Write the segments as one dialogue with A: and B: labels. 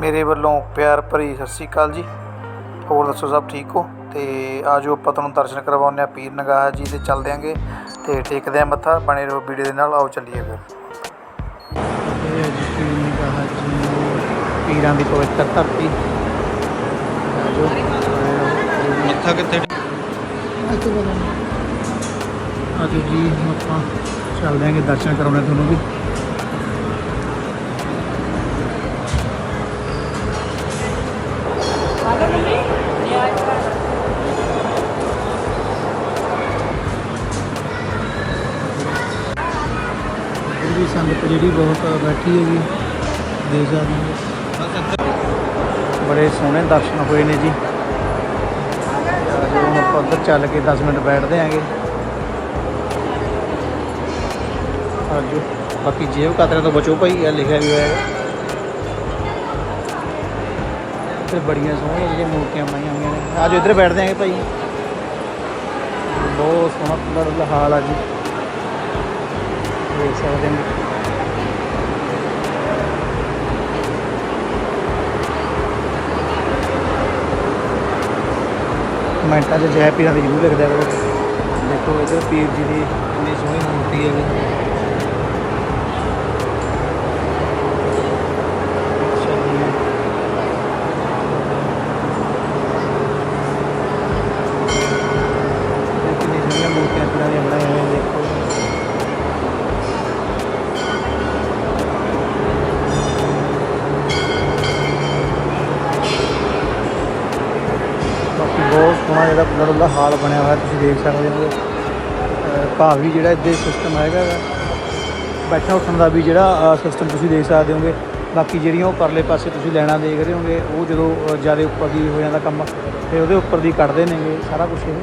A: ਮੇਰੇ ਵੱਲੋਂ ਪਿਆਰ ਭਰੀ ਸਤਿ ਸ਼੍ਰੀ ਅਕਾਲ ਜੀ। ਹੋਰ ਦੱਸੋ ਸਭ ਠੀਕ ਹੋ? ਤੇ ਆਜੋ ਆਪਾਂ ਤੁਹਾਨੂੰ ਦਰਸ਼ਨ ਕਰਵਾਉਂਦੇ ਆ ਪੀਰ ਨਗਾਹ ਜੀ ਦੇ ਚੱਲਦੇ ਆਂਗੇ ਤੇ ਟੇਕਦੇ ਆ ਮੱਥਾ ਬਣੇ ਰਹੋ ਵੀਡੀਓ ਦੇ ਨਾਲ ਆਓ ਚੱਲੀਏ ਫਿਰ। ਇਹ ਹੈ ਜੀ ਪੀਰ ਨਗਾਹ ਜੀ ਪੀਰਾਂ ਦੀ ਪਵਿੱਤਰ ਧਰਤੀ। ਆਜੋ।
B: ਮੱਥਾ ਕਿੱਥੇ
A: ਆਜੋ ਜੀ ਆਪਾਂ ਚੱਲਦੇ ਆਂਗੇ ਦਰਸ਼ਨ ਕਰਾਉਣੇ ਤੁਹਾਨੂੰ ਵੀ। ਵੀ ਸੰਗਤ ਜਿਹੜੀ ਬਹੁਤ ਬੈਠੀ ਹੈਗੀ ਦੇਖ ਸਕਦੇ ਹੋ। ਬੜੇ ਸੋਹਣੇ ਦਰਸ਼ਨ ਹੋਏ ਨੇ ਜੀ। ਜਦੋਂ ਆਪਾਂ ਉੱਧਰ ਚੱਲ ਕੇ 10 ਮਿੰਟ ਬੈਠਦੇ ਆਂਗੇ। ਅੱਜ ਬਾਕੀ ਜੇਬ ਕਤਰੇ ਤੋਂ ਬਚੋ ਭਾਈ, ਇਹ ਲਿਖਿਆ ਵੀ ਹੋਇਆ ਹੈ। ਤੇ ਬੜੀਆਂ ਸੋਹਣੀਆਂ ਜਿਹੜੀਆਂ ਮੂਰਤੀਆਂ ਬਣਾਈਆਂ ਹੋਈਆਂ ਨੇ। ਆਜੋ ਇੱਧਰ ਬੈਠਦੇ ਆਂਗੇ ਭਾਈ। ਬਹੁਤ ਸੋਹਣਾ ਬੜਾ ਹਾਲ ਆ ਜੀ। ਦੇਖ ਸਕਦੇ ਨੇ। ਮਿੰਟਾਂ 'ਚ ਜੈ ਪੀਰਾਂ ਦੀ ਜ਼ਰੂਰ ਲਿਖਦਿਆ ਦੇਖੋ ਇੱਧਰ ਪੀਰ ਜੀ ਦੀ ਇੰਨੀ ਸੋਹਣੀ ਮੂਰਤੀ ਹੈ। ਬਹੁਤ ਸੋਹਣਾ ਜਿਹੜਾ ਕਲਰ ਦਾ ਹਾਲ ਬਣਿਆ ਹੋਇਆ ਤੁਸੀਂ ਦੇਖ ਸਕਦੇ ਹੋ। ਅਹ ਭਾਵ ਵੀ ਜਿਹੜਾ ਇੱਥੇ ਸਿਸਟਮ ਹੈਗਾ ਗਾ, ਬੈਠਣ ਉੱਠਣ ਦਾ ਵੀ ਜਿਹੜਾ ਸਿਸਟਮ ਤੁਸੀਂ ਦੇਖ ਸਕਦੇ ਹੋਗੇ। ਬਾਕੀ ਜਿਹੜੀਆਂ ਉਹ ਪਰਲੇ ਪਾਸੇ ਤੁਸੀਂ ਲੈਣਾ ਦੇਖ ਰਹੇ ਹੋਗੇ ਉਹ ਜਦੋਂ ਜ਼ਿਆਦਾ ਉੱਪਰ ਦੀ ਹੋ ਜਾਂਦਾ ਕੰਮ ਫਿਰ ਉਹਦੇ ਉੱਪਰ ਦੀ ਕੱਢਦੇ ਨੇਗੇ ਸਾਰਾ ਕੁਝ ਇਹ।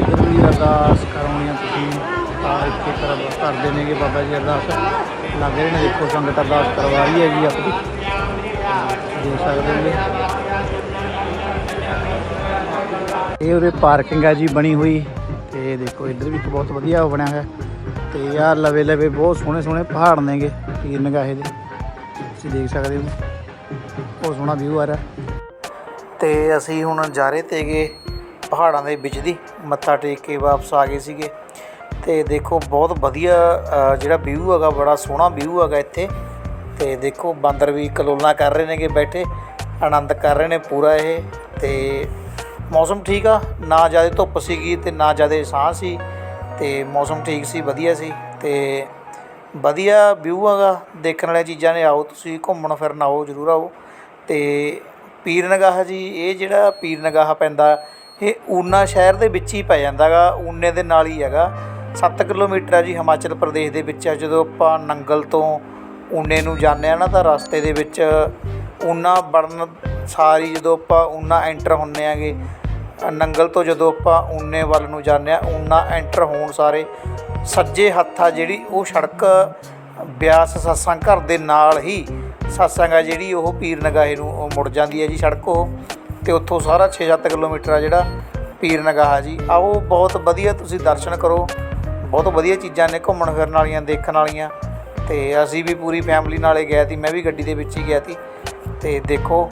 A: ਇੱਧਰ ਵੀ ਅਰਦਾਸ ਕਰਾਉਣੀ ਤੁਸੀਂ ਆ ਇੱਥੇ ਕਰ ਕਰਦੇ ਨੇਗੇ ਬਾਬਾ ਜੀ ਅਰਦਾਸ ਲੱਗ ਰਹੇ ਨੇ ਦੇਖੋ ਸੰਗਤ ਅਰਦਾਸ ਕਰਵਾ ਰਹੀ ਹੈ ਜੀ ਆਪਣੀ ਦੇਖ ਸਕਦੇ ਹੋਗੇ। ਇਹ ਉਰੇ ਪਾਰਕਿੰਗ ਹੈ ਜੀ, ਬਣੀ ਹੋਈ। ਤੇ ਦੇਖੋ, ਇੱਧਰ ਵੀ ਇੱਕ ਬਹੁਤ ਵਧੀਆ ਉਹ ਬਣਿਆ ਹੋਇਆ। ਤੇ ਯਾਰ ਲਵੇ ਲਵੇ ਬਹੁਤ ਸੋਹਣੇ ਸੋਹਣੇ ਪਹਾੜ ਨੇਗੇ ਪੀਰ ਨਗਾਹੇ ਦੇ। ਤੁਸੀਂ ਦੇਖ ਸਕਦੇ ਹੋ। ਬਹੁਤ ਸੋਹਣਾ ਵਿਊ ਆ ਰਿਹਾ। ਤੇ ਅਸੀਂ ਹੁਣ ਜਾ ਰਹੇ 'ਤੇ ਗਏ ਪਹਾੜਾਂ ਦੇ ਵਿੱਚ ਦੀ। ਮੱਥਾ ਟੇਕ ਕੇ ਵਾਪਸ ਆ ਗਏ ਸੀਗੇ। ਤੇ ਦੇਖੋ, ਬਹੁਤ ਵਧੀਆ ਜਿਹੜਾ ਵਿਊ ਹੈਗਾ, ਬੜਾ ਸੋਹਣਾ ਵਿਊ ਹੈਗਾ ਇੱਥੇ। ਤੇ ਦੇਖੋ, ਬਾਂਦਰ ਵੀ ਕਲੋਲਾਂ ਕਰ ਰਹੇ ਨੇਗੇ ਬੈਠੇ। ਆਨੰਦ ਕਰ ਰਹੇ ਨੇ ਪੂਰਾ ਇਹ। ਤੇ ਮੌਸਮ ਠੀਕ ਆ, ਨਾ ਜ਼ਿਆਦਾ ਧੁੱਪ ਸੀਗੀ ਤੇ ਨਾ ਜ਼ਿਆਦਾ ਸਾਹ ਸੀ ਤੇ ਮੌਸਮ ਠੀਕ ਸੀ, ਵਧੀਆ ਸੀ ਤੇ ਵਧੀਆ ਵਿਊ ਹੈਗਾ, ਦੇਖਣ ਵਾਲੀਆਂ ਚੀਜ਼ਾਂ ਨੇ, ਆਓ ਤੁਸੀਂ ਘੁੰਮਣ ਫਿਰਨ ਆਓ, ਜ਼ਰੂਰ ਆਓ ਤੇ ਪੀਰ ਨਗਾਹ ਜੀ, ਇਹ ਜਿਹੜਾ ਪੀਰ ਨਗਾਹ ਪੈਂਦਾ, ਇਹ ਊਨਾ ਸ਼ਹਿਰ ਦੇ ਵਿੱਚ ਹੀ ਪੈ ਜਾਂਦਾਗਾ ਊਨੇ ਦੇ ਨਾਲ ਹੀ ਹੈਗਾ। 7 ਕਿਲੋਮੀਟਰ ਆ ਜੀ ਹਿਮਾਚਲ ਪ੍ਰਦੇਸ਼ ਦੇ ਵਿੱਚ ਆ, ਜਦੋਂ ਆਪਾਂ ਨੰਗਲ ਤੋਂ ਊਨੇ ਨੂੰ ਜਾਂਦੇ ਆ ਨਾ ਤਾਂ ਰਸਤੇ ਦੇ ਵਿੱਚ ਊਨਾ ਬਣਨ ਸਾਰੀ ਜਦੋਂ ਆਪਾਂ ਊਨਾ ਐਂਟਰ ਹੁੰਦੇ ਆਗੇ, ਨੰਗਲ ਤੋਂ ਜਦੋਂ ਆਪਾਂ ਊਨੇ ਵੱਲ ਨੂੰ ਜਾਂਦੇ ਹਾਂ, ਊਨਾ ਐਂਟਰ ਹੋਣ ਸਾਰੇ ਸੱਜੇ ਹੱਥ ਆ ਜਿਹੜੀ ਉਹ ਸੜਕ ਬਿਆਸ ਸਤਸੰਗ ਘਰ ਦੇ ਨਾਲ ਹੀ ਸਤਸੰਗ ਆ ਜਿਹੜੀ ਉਹ ਪੀਰ ਨਗਾਹੇ ਨੂੰ ਉਹ ਮੁੜ ਜਾਂਦੀ ਹੈ ਜੀ ਸੜਕ ਉਹ, ਤੇ ਉੱਥੋਂ ਸਾਰਾ 6-7 ਕਿਲੋਮੀਟਰ ਆ ਜਿਹੜਾ ਪੀਰ ਨਗਾਹਾ ਜੀ। ਆਓ ਬਹੁਤ ਵਧੀਆ ਤੁਸੀਂ ਦਰਸ਼ਨ ਕਰੋ, ਬਹੁਤ ਵਧੀਆ ਚੀਜ਼ਾਂ ਨੇ ਘੁੰਮਣ ਫਿਰਨ ਵਾਲੀਆਂ, ਦੇਖਣ ਵਾਲੀਆਂ। ਤੇ ਅਸੀਂ ਵੀ ਪੂਰੀ ਫੈਮਿਲੀ ਨਾਲੇ ਗਏ ਸੀ, ਮੈਂ ਵੀ ਗੱਡੀ ਦੇ ਵਿੱਚ ਹੀ ਗਿਆ ਸੀ। ਤੇ ਦੇਖੋ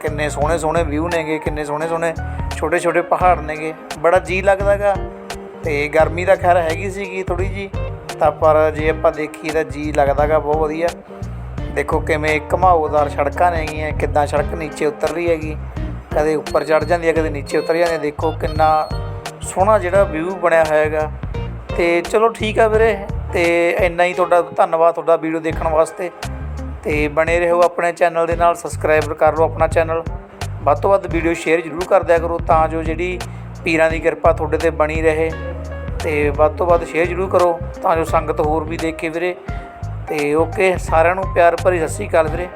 A: ਕਿੰਨੇ ਸੋਹਣੇ ਸੋਹਣੇ ਵਿਊ ਨੇਗੇ, ਕਿੰਨੇ ਸੋਹਣੇ ਸੋਹਣੇ ਛੋਟੇ ਛੋਟੇ ਪਹਾੜ ਨੇਗੇ। ਬੜਾ ਜੀ ਲੱਗਦਾਗਾ ਤੇ ਗਰਮੀ ਤਾਂ ਖੈਰ ਹੈਗੀ ਸੀਗੀ ਥੋੜੀ ਜੀ, ਤਾਂ ਪਰ ਜੇ ਆਪਾਂ ਦੇਖੀਏ ਤਾਂ ਜੀ ਲੱਗਦਾਗਾ ਬਹੁਤ ਵਧੀਆ। ਦੇਖੋ ਕਿਵੇਂ ਘਮਾਉਦਾਰ ਸੜਕਾਂ ਨੇਗੀਆਂ, ਕਿੱਦਾਂ ਸੜਕ ਨੀਚੇ ਉਤਰ ਰਹੀ ਹੈਗੀ। ਕਦੇ ਉੱਪਰ ਚੜ ਜਾਂਦੀ ਹੈ ਕਦੇ ਨੀਚੇ ਉਤਰ ਜਾਂਦੀ ਹੈ ਦੇਖੋ ਕਿੰਨਾ ਸੋਹਣਾ ਜਿਹੜਾ ਵਿਊ ਬਣਿਆ ਹੋਇਆ ਹੈਗਾ। ਤੇ ਚਲੋ ਠੀਕ ਆ ਵੀਰੇ ਤੇ ਇੰਨਾ ਹੀ ਤੁਹਾਡਾ ਧੰਨਵਾਦ ਤੁਹਾਡਾ ਵੀਡੀਓ ਦੇਖਣ ਵਾਸਤੇ। ਤੇ ਬਣੇ ਰਹੋ ਆਪਣੇ ਚੈਨਲ ਦੇ ਨਾਲ, ਸਬਸਕ੍ਰਾਈਬ ਕਰ ਲਓ ਆਪਣਾ ਚੈਨਲ। ਵੱਧ ਤੋਂ ਵੱਧ ਵੀਡੀਓ ਸ਼ੇਅਰ ਜ਼ਰੂਰ ਕਰ ਦਿਆ ਕਰੋ ਤਾਂ ਜੋ ਜਿਹੜੀ ਪੀਰਾਂ ਦੀ ਕਿਰਪਾ ਤੁਹਾਡੇ ਤੇ ਬਣੀ ਰਹੇ। ਤੇ ਵੱਧ ਤੋਂ ਵੱਧ ਸ਼ੇਅਰ ਜ਼ਰੂਰ ਕਰੋ ਤਾਂ ਜੋ ਸੰਗਤ ਹੋਰ ਵੀ ਦੇਖੇ ਵੀਰੇ। ਤੇ ਓਕੇ, ਸਾਰਿਆਂ ਨੂੰ ਪਿਆਰ ਭਰੀ ਸਤਿ ਸ਼੍ਰੀ ਅਕਾਲ ਵੀਰੇ।